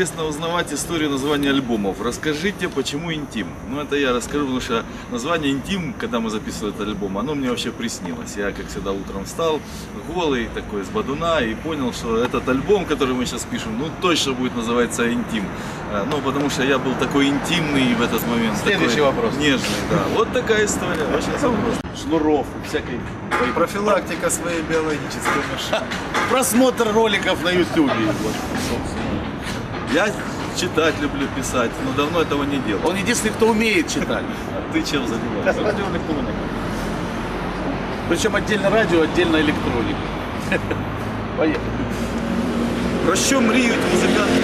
интересно узнавать историю названия альбомов. Расскажите, почему интим? Ну, это я расскажу, потому что название интим, когда мы записывали этот альбом, оно мне вообще приснилось. Я, как всегда, утром встал, голый, такой, с бадуна, и понял, что этот альбом, который мы сейчас пишем, ну, точно будет называться интим. Э, Ну, потому что я был такой интимный в этот момент. Следующий такой вопрос. Нежный, да. Вот такая история. Очень забавно. Шнуров, всякой Профилактика своей биологической машины. просмотр роликов на YouTube. Я читать люблю, писать, но давно этого не делал. Он единственный, кто умеет читать. А ты чем занимаешься? Радиоэлектроника. Причем отдельно радио, отдельно электроника. Поехали. Про що мріють музиканти?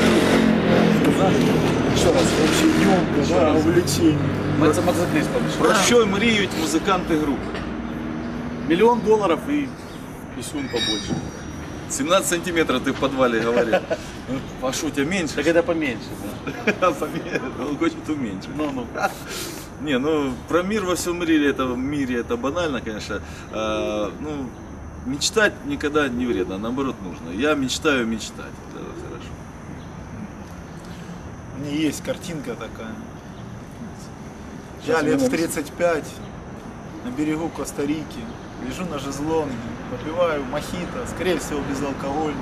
Еще раз. Очень емко, да, увлечение. Это Максаклис помешали. Про що мріють музиканти групи? Миллион долларов и писюн побольше. 17 сантиметров ты в подвале говорил. А что, у тебя меньше? Так это поменьше. Да. Он хочет уменьшить. Ну, ну. Не, ну про мир во всем мире это, мире это банально, конечно. А, ну, мечтать никогда не вредно, наоборот нужно. Я мечтаю мечтать. Это хорошо. У меня есть картинка такая. Я лет в 35 на берегу Коста-Рики, лежу на жезлонге, попиваю мохито, скорее всего безалкогольный.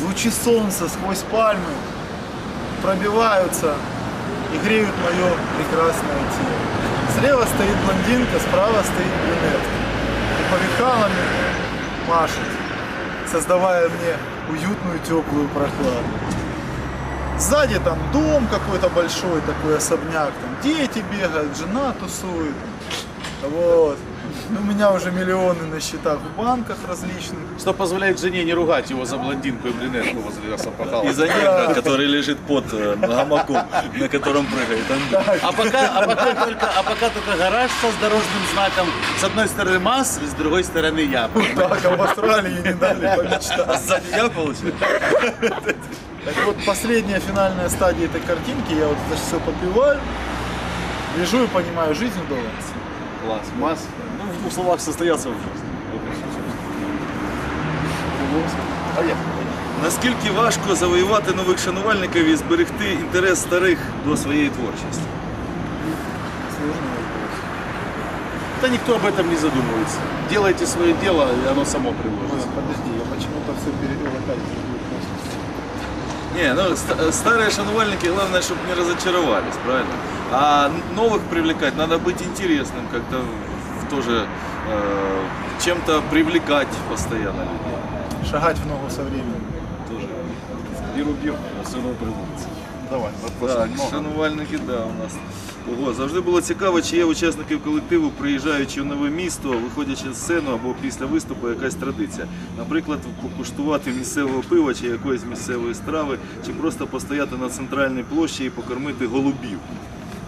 Лучи солнца сквозь пальмы пробиваются и греют мое прекрасное тело. Слева стоит блондинка, справа стоит брюнетка. И по лекалами машет, создавая мне уютную теплую прохладу. Сзади там дом какой-то большой, такой особняк, там дети бегают, жена тусует. Вот. У меня уже миллионы на счетах в банках различных. Что позволяет жене не ругать его за блондинку и брюнетку возле Сапахала. И за негра, который лежит под э, гамаком, на котором прыгает Андрей. А пока, а, пока только, а пока только гараж со с дорожным знаком. С одной стороны МАЗ, с другой стороны я. Так, а в Австралии не дали А помечтать. сзади я получил? Так вот, последняя финальная стадия этой картинки, я вот это все попиваю, лежу и понимаю, жизнь удалась Класс. МАЗ. Ну, в двух словах состоялся в жизни. Поехали. Наскільки важко завоювати нових шанувальників і зберегти інтерес старих до своєї творчості? Сложный вопрос. Да никто об этом не задумывается. Делайте свое дело, и оно само Ой, приложится. Подожди, я почему-то все перевел опять в другую плоскость. не, ну ст- старые шанувальники, главное, чтобы не разочаровались, правильно? А новых привлекать надо быть интересным, как-то тоже э, чем-то привлекать постоянно людей. Шагать в ногу со временем. Тоже. Беру бир, все равно придумается. Давай, Так, шанувальники, да, у нас. Ого, завжди було цікаво, чи є учасників колективу, приїжджаючи в нове місто, виходячи з сцену або після виступу якась традиція. Наприклад, покуштувати місцевого пива чи якоїсь місцевої страви, чи просто постояти на центральній площі і покормити голубів.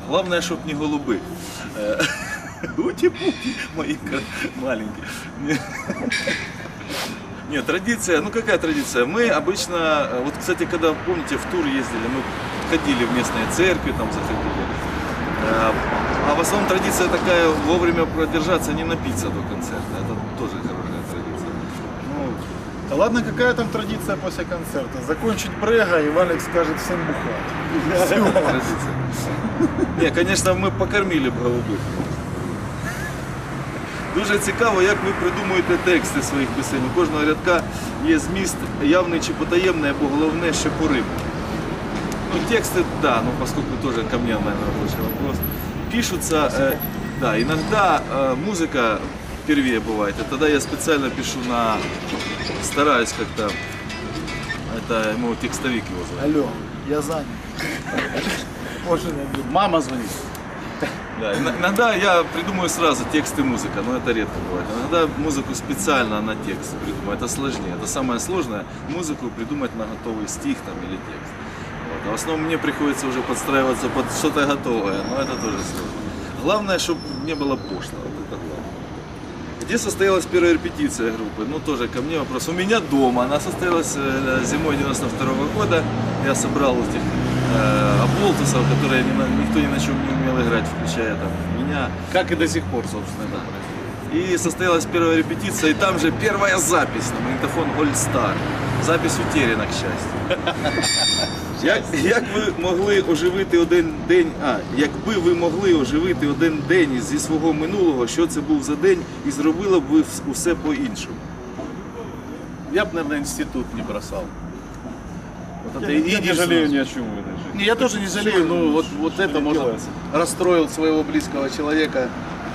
Головне, щоб не голуби. Е, ка- маленькие. Не. Нет, традиция, ну какая традиция? Мы обычно, э, вот, кстати, когда, помните, в тур ездили, мы ходили в местные церкви, там заходили. Э, А в основном традиция такая, вовремя продержаться, не напиться до концерта. Это тоже хорошая традиция. Ну, Да ладно, какая там традиция после концерта? Закончить брега и Валик скажет всем бухать. традиция. Не, конечно, ми покормили б голубих. Дуже цікаво, як ви придумуєте тексти своїх пісень. У кожного рядка є зміст явний чи потаємний, або головне, що порив. Ну, тексты, да, ну поскольку тоже ко мне, наверное, больше вопрос. Пишутся, э, да, иногда э, музыка впервые бывает, и тогда я специально пишу на, стараюсь как-то, это ему текстовик его зовут. Алло, я занят. Можно я буду? Мама звонит. Да, ин- иногда я придумаю сразу текст и музыка, но это редко бывает. Иногда музыку специально на текст придумаю, это сложнее. Это самое сложное, музыку придумать на готовый стих там, или текст. Вот. А в основном мне приходится уже подстраиваться под что-то готовое, но это тоже сложно. Главное, чтобы не было пошло, вот это главное. Где состоялась первая репетиция группы? Ну, тоже ко мне вопрос. У меня дома. Она состоялась э, зимой 92 года. Я собрал этих э, оболтусов, которые ни на- никто ни на чем не умел играть, включая там меня. Как и до сих пор, собственно, да. И состоялась первая репетиция, и там же первая запись на магнитофон Old Star. Запись утеряна, к щастю. Як, як ви могли оживити один день, а якби ви могли оживити один день зі свого минулого, що це був за день, і зробили б ви вс- усе по-іншому? Я бы, наверное, институт не бросал. Вот это Я, я не жалею ни о чем в этой жизни. Не, я тоже не жалею, но вот, вот это, может, расстроил своего близкого человека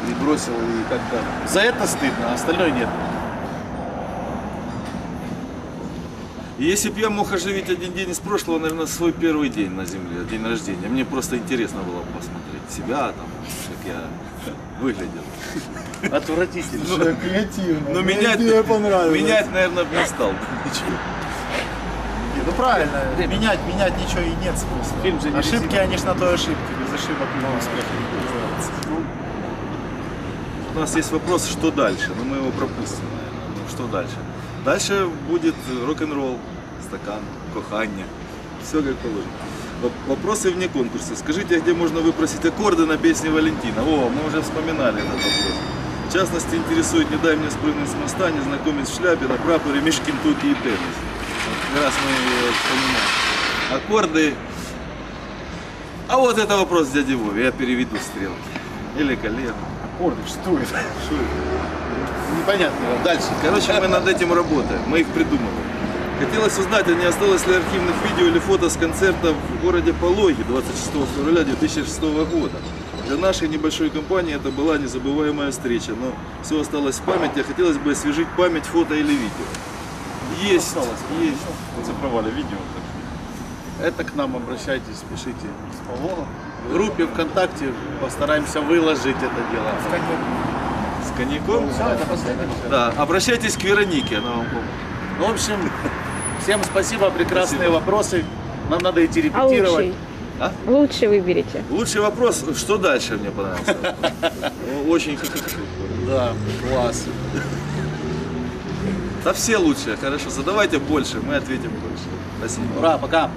и бросил, и как-то... За это стыдно, а остальное нет. И Если бы я мог оживить один день из прошлого, наверное, свой первый день на Земле, день рождения. Мне просто интересно было посмотреть себя, там, как я выглядел. Отвратительно. Что креативно. Но менять, менять, наверное, бы не стал. Ну правильно, менять, менять ничего и нет смысла. Фильм же не ошибки, резиновый. они ж на то ошибки, без ошибок не успеха не делается. У нас есть вопрос, что дальше, но мы его пропустим, наверное. Ну, что дальше? Дальше будет рок-н-ролл, стакан, кохання. Все как положено. Воп- Вопросы вне конкурса. Скажите, а где можно выпросить аккорды на песне Валентина? О, мы уже вспоминали этот вопрос. В частности, интересует «Не дай мне спрыгнуть с моста», «Незнакомец в шляпе», «На прапоре», «Миш Кентукки» и «Теннис». Раз мы вспоминаем. Аккорды. А вот это вопрос дяди Вове. Я переведу стрелки. Или колено. Аккорды, что это? Что это? Непонятно. Дальше. Короче, мы над этим работаем, мы их придумываем. Хотелось узнать, а не осталось ли архивных видео или фото с концерта в городе Пологи 26 февраля 2006 года. Для нашей небольшой компании это была незабываемая встреча, но все осталось в памяти, а хотелось бы освежить память фото или видео. Есть, есть. Оцифровали видео. Это к нам обращайтесь, пишите. В группе ВКонтакте постараемся выложить это дело. С коньяком? Да, обращайтесь к Веронике, она вам поможет. Ну, в общем, всем спасибо, прекрасные Спасибо. вопросы. Нам надо идти А репетировать. лучший? А? Лучший выберите. Лучший вопрос, что дальше мне понравился? Очень Да, класс. Да все лучшие, хорошо, задавайте больше, мы ответим больше. Спасибо. Ура, пока.